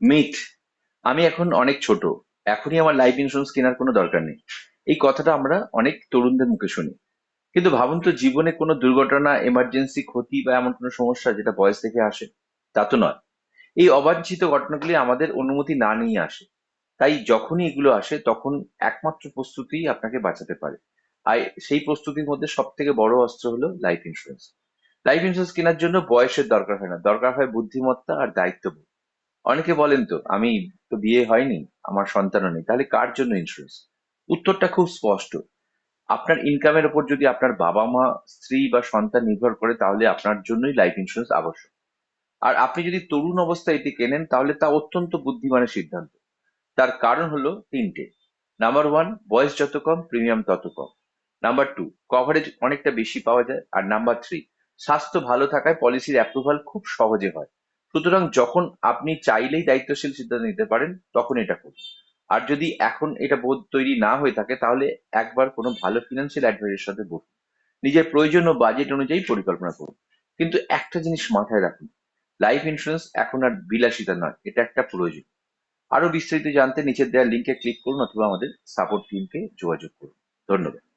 Myth আমি এখন অনেক ছোট। এখনই আমার লাইফ ইন্স্যুরেন্স কেনার কোনো দরকার নেই। এই কথাটা আমরা অনেক তরুণদের মুখে শুনি। কিন্তু ভাবুন তো, জীবনে কোনো দুর্ঘটনা এমার্জেন্সি ক্ষতি বা এমন কোনো সমস্যা যেটা বয়স থেকে আসে, তা তো নয়। এই অবাঞ্ছিত ঘটনাগুলি আমাদের অনুমতি না নিয়ে আসে। তাই যখনই এগুলো আসে, তখন একমাত্র প্রস্তুতিই আপনাকে বাঁচাতে পারে। আর সেই প্রস্তুতির মধ্যে সব থেকে বড় অস্ত্র হলো লাইফ ইন্স্যুরেন্স লাইফ ইন্স্যুরেন্স কেনার জন্য বয়সের দরকার হয় না। দরকার হয় বুদ্ধিমত্তা আর দায়িত্ববোধ। অনেকে বলেন তো, আমি তো বিয়ে হয়নি, আমার সন্তানও নেই। তাহলে কার জন্য ইন্স্যুরেন্স উত্তরটা খুব স্পষ্ট। আপনার ইনকামের উপর যদি আপনার বাবা মা স্ত্রী বা সন্তান নির্ভর করে, তাহলে আপনার জন্যই লাইফ ইন্স্যুরেন্স আবশ্যক। আর আপনি যদি তরুণ অবস্থায় এটি কেনেন, তাহলে তা অত্যন্ত বুদ্ধিমানের সিদ্ধান্ত। তার কারণ হলো তিনটে। নাম্বার ওয়ান বয়স যত কম প্রিমিয়াম তত কম। নাম্বার টু কভারেজ অনেকটা বেশি পাওয়া যায়। আর নাম্বার থ্রি স্বাস্থ্য ভালো থাকায় পলিসির অ্যাপ্রুভাল খুব সহজে হয়। সুতরাং যখন আপনি চাইলেই দায়িত্বশীল সিদ্ধান্ত নিতে পারেন, তখন এটা করুন। আর যদি এখন এটা বোধ তৈরি না হয়ে থাকে, তাহলে একবার কোনো ভালো ফিনান্সিয়াল অ্যাডভাইসের সাথে বসুন। নিজের প্রয়োজন ও বাজেট অনুযায়ী পরিকল্পনা করুন। কিন্তু একটা জিনিস মাথায় রাখুন লাইফ ইন্স্যুরেন্স এখন আর বিলাসিতা নয়, এটা একটা প্রয়োজন। আরও বিস্তারিত জানতে নিচের দেওয়া লিঙ্কে ক্লিক করুন অথবা আমাদের সাপোর্ট টিমকে যোগাযোগ করুন। ধন্যবাদ।